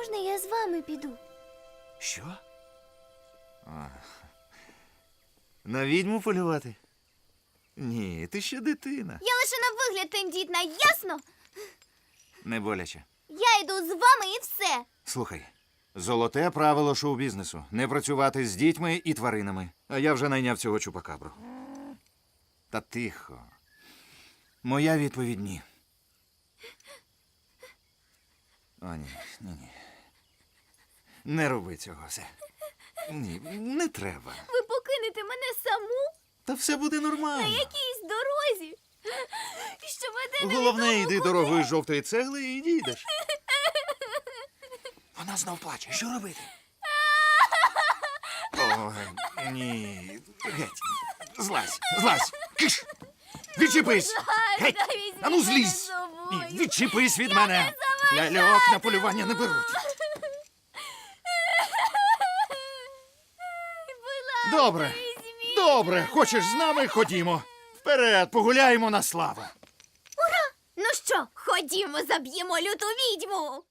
можна я з вами піду? Що? А. На відьму полювати? Ні, ти ще дитина. Я лише на вигляд тендітна, ясно? Не боляче. Я йду з вами і все. Слухай, золоте правило шоу-бізнесу не працювати з дітьми і тваринами. А я вже найняв цього чупакабру. Та тихо. Моя відповідь ні. О, ні, ні, ні. Не роби цього все. Ні, не треба. Ви покинете мене саму Та все буде на нормально. якійсь дорозі. Що веде Головне, йди куди. дорогою жовтої цегли і дійдеш. Вона знов плаче. Що робити? Ой, ні. Геть. Злазь, злазь. Киш. Відчепись. Геть. Та візьміть Ану мене злізь. з собою. Ні, відчепись від мене. Ляльок на полювання не беруть. Добре. Добре, хочеш з нами? Ходімо. Вперед, погуляємо на славу. Ну що, ходімо, заб'ємо люту відьму.